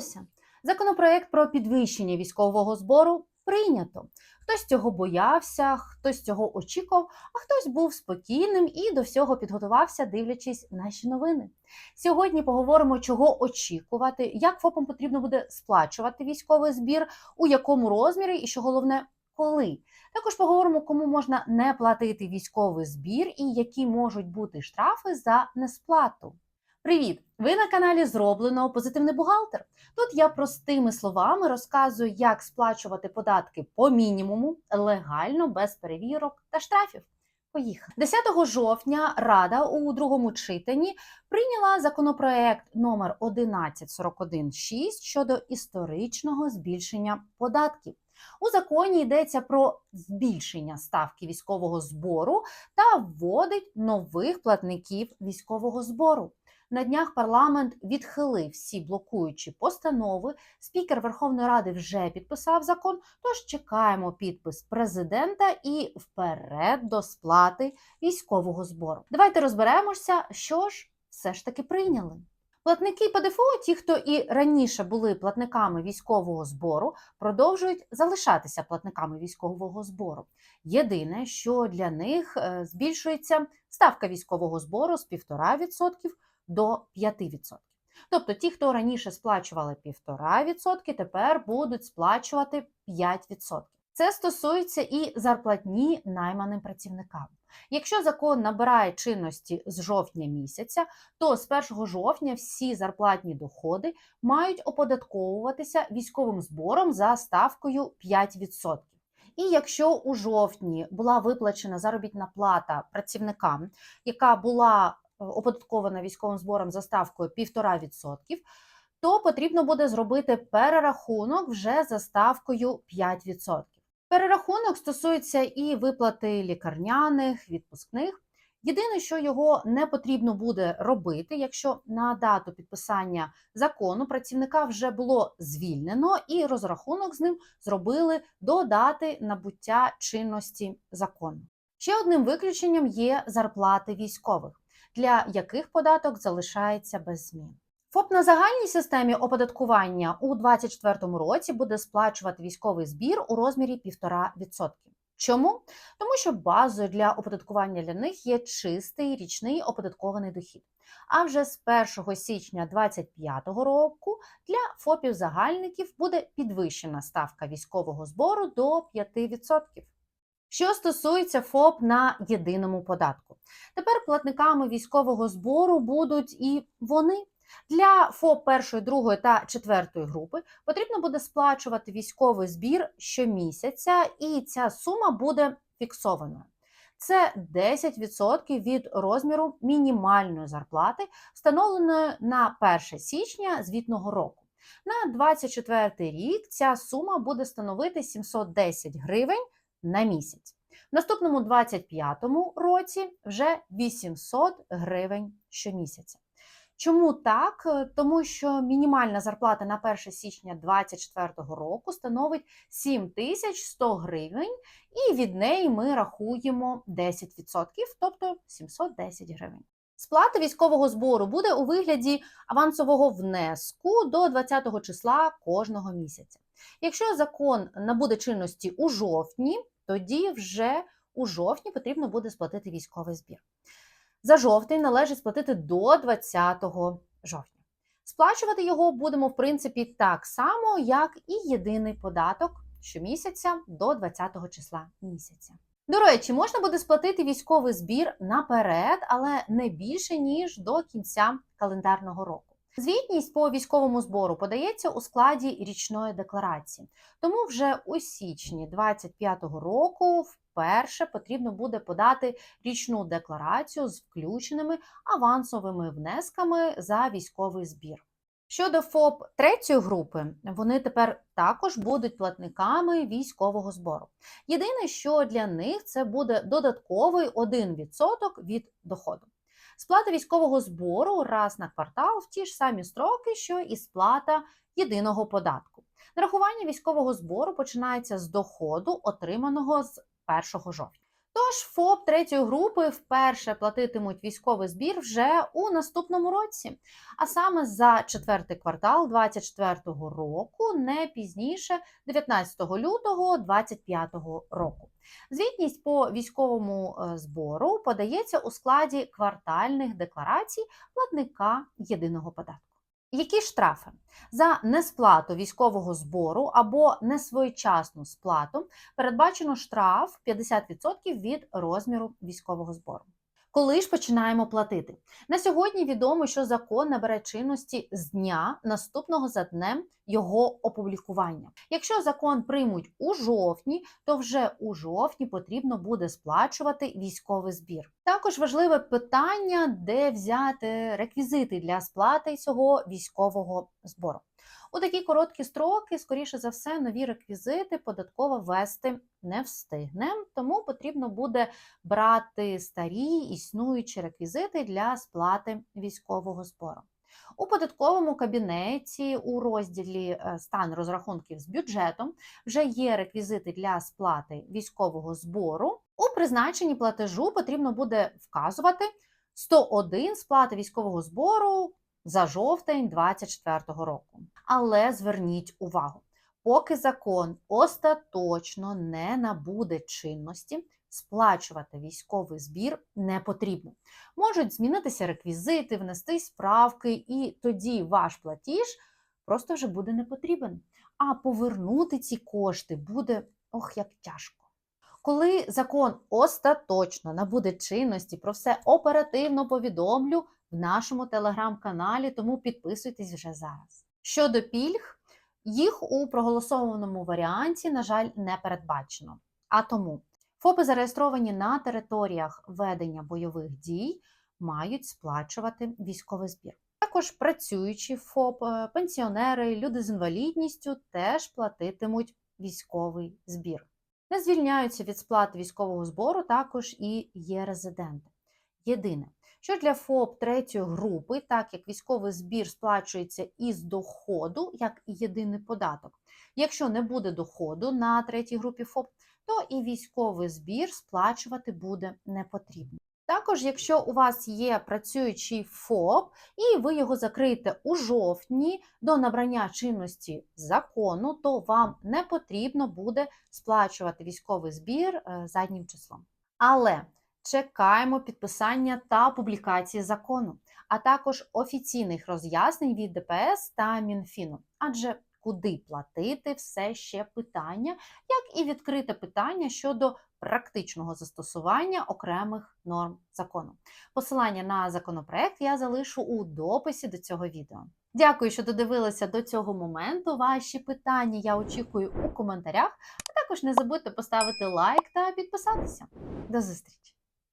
сталося? Законопроект про підвищення військового збору прийнято. Хтось цього боявся, хтось цього очікував, а хтось був спокійним і до всього підготувався, дивлячись наші новини. Сьогодні поговоримо, чого очікувати, як ФОПам потрібно буде сплачувати військовий збір, у якому розмірі, і що головне, коли. Також поговоримо, кому можна не платити військовий збір і які можуть бути штрафи за несплату. Привіт! Ви на каналі Зроблено Позитивний бухгалтер. Тут я простими словами розказую, як сплачувати податки по мінімуму легально, без перевірок та штрафів. Поїхали. 10 жовтня Рада у другому читанні прийняла законопроект номер 11416 щодо історичного збільшення податків. У законі йдеться про збільшення ставки військового збору та вводить нових платників військового збору. На днях парламент відхилив всі блокуючі постанови. Спікер Верховної Ради вже підписав закон. Тож чекаємо підпис президента і вперед до сплати військового збору. Давайте розберемося, що ж все ж таки прийняли. Платники ПДФО, ті, хто і раніше були платниками військового збору, продовжують залишатися платниками військового збору. Єдине, що для них е, збільшується ставка військового збору з 1,5% до 5%. Тобто ті, хто раніше сплачували 1,5%, тепер будуть сплачувати 5%. Це стосується і зарплатні найманим працівникам. Якщо закон набирає чинності з жовтня місяця, то з 1 жовтня всі зарплатні доходи мають оподатковуватися військовим збором за ставкою 5%. І якщо у жовтні була виплачена заробітна плата працівникам, яка була оподаткована військовим збором за ставкою 1,5%, то потрібно буде зробити перерахунок вже за ставкою 5%. Перерахунок стосується і виплати лікарняних, відпускних. Єдине, що його не потрібно буде робити, якщо на дату підписання закону працівника вже було звільнено, і розрахунок з ним зробили до дати набуття чинності закону. Ще одним виключенням є зарплати військових, для яких податок залишається без змін. ФОП на загальній системі оподаткування у 2024 році буде сплачувати військовий збір у розмірі 1,5%. Чому? Тому що базою для оподаткування для них є чистий річний оподаткований дохід. А вже з 1 січня 2025 року для ФОПів-загальників буде підвищена ставка військового збору до 5%. Що стосується ФОП на єдиному податку, тепер платниками військового збору будуть і вони. Для ФОП першої, другої та четвертої групи потрібно буде сплачувати військовий збір щомісяця, і ця сума буде фіксованою. Це 10% від розміру мінімальної зарплати, встановленої на 1 січня звітного року. На 2024 рік ця сума буде становити 710 гривень на місяць. В наступному 2025 році вже 800 гривень щомісяця. Чому так? Тому що мінімальна зарплата на 1 січня 2024 року становить 7100 гривень, і від неї ми рахуємо 10%, тобто 710 гривень. Сплата військового збору буде у вигляді авансового внеску до 20 числа кожного місяця. Якщо закон набуде чинності у жовтні, тоді вже у жовтні потрібно буде сплатити військовий збір. За жовтень належить сплатити до 20 жовтня. Сплачувати його будемо, в принципі, так само, як і єдиний податок щомісяця до 20 числа місяця. До речі, можна буде сплатити військовий збір наперед, але не більше, ніж до кінця календарного року. Звітність по військовому збору подається у складі річної декларації, тому вже у січні 2025 року вперше потрібно буде подати річну декларацію з включеними авансовими внесками за військовий збір. Щодо ФОП третьої групи, вони тепер також будуть платниками військового збору. Єдине, що для них це буде додатковий 1% від доходу. Сплата військового збору раз на квартал в ті ж самі строки, що і сплата єдиного податку. Нарахування військового збору починається з доходу, отриманого з 1 жовтня. Тож ФОП третьої групи вперше платитимуть військовий збір вже у наступному році, а саме за четвертий квартал 2024 року, не пізніше 19 лютого 2025 року. Звітність по військовому е, збору подається у складі квартальних декларацій платника єдиного податку. Які штрафи за несплату військового збору або несвоєчасну сплату передбачено штраф 50% від розміру військового збору. Коли ж починаємо платити? На сьогодні відомо, що закон набере чинності з дня наступного за днем його опублікування. Якщо закон приймуть у жовтні, то вже у жовтні потрібно буде сплачувати військовий збір. Також важливе питання, де взяти реквізити для сплати цього військового збору. У такі короткі строки, скоріше за все, нові реквізити податково ввести не встигне, тому потрібно буде брати старі існуючі реквізити для сплати військового збору. У податковому кабінеті у розділі е, стан розрахунків з бюджетом вже є реквізити для сплати військового збору. У призначенні платежу потрібно буде вказувати 101 сплати військового збору за жовтень 2024 року. Але зверніть увагу, поки закон остаточно не набуде чинності, сплачувати військовий збір не потрібно. Можуть змінитися реквізити, внести справки, і тоді ваш платіж просто вже буде не потрібен. А повернути ці кошти буде ох як тяжко. Коли закон остаточно набуде чинності, про все оперативно повідомлю в нашому телеграм-каналі, тому підписуйтесь вже зараз. Щодо пільг, їх у проголосованому варіанті, на жаль, не передбачено. А тому ФОПи, зареєстровані на територіях ведення бойових дій, мають сплачувати військовий збір. Також працюючі ФОП, е, пенсіонери, люди з інвалідністю теж платитимуть військовий збір. Не звільняються від сплати військового збору також і є резиденти. Єдине, що для ФОП третьої групи, так як військовий збір сплачується із доходу, як і єдиний податок. Якщо не буде доходу на третій групі ФОП, то і військовий збір сплачувати буде не потрібно. Також, якщо у вас є працюючий ФОП, і ви його закриєте у жовтні до набрання чинності закону, то вам не потрібно буде сплачувати військовий збір е, заднім числом. Але чекаємо підписання та публікації закону, а також офіційних роз'яснень від ДПС та Мінфіну. Адже куди платити все ще питання, як і відкрите питання щодо практичного застосування окремих норм закону. Посилання на законопроект я залишу у дописі до цього відео. Дякую, що додивилися до цього моменту. Ваші питання я очікую у коментарях, а також не забудьте поставити лайк та підписатися. До зустрічі!